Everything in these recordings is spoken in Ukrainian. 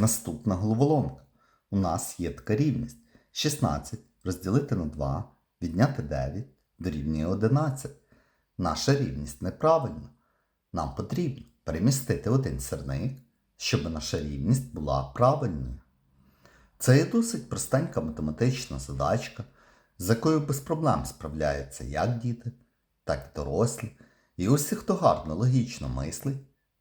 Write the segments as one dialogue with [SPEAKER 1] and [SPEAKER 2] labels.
[SPEAKER 1] Наступна головоломка. У нас є така рівність. 16 розділити на 2, відняти 9 дорівнює 11. Наша рівність неправильна. Нам потрібно перемістити один сірник, щоб наша рівність була правильною. Це є досить простенька математична задачка, з якою без проблем справляються як діти, так і дорослі. І усі, хто гарно логічно мислить,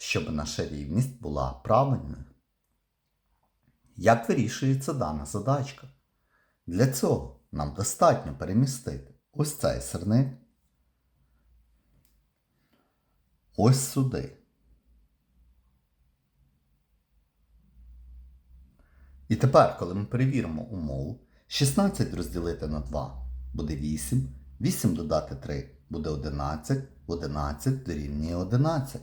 [SPEAKER 1] щоб наша рівність була правильною. Як вирішується дана задачка? Для цього нам достатньо перемістити ось цей сирник ось сюди. І тепер, коли ми перевіримо умову, 16 розділити на 2 буде 8, 8 додати 3 буде 11, 11 дорівнює 11.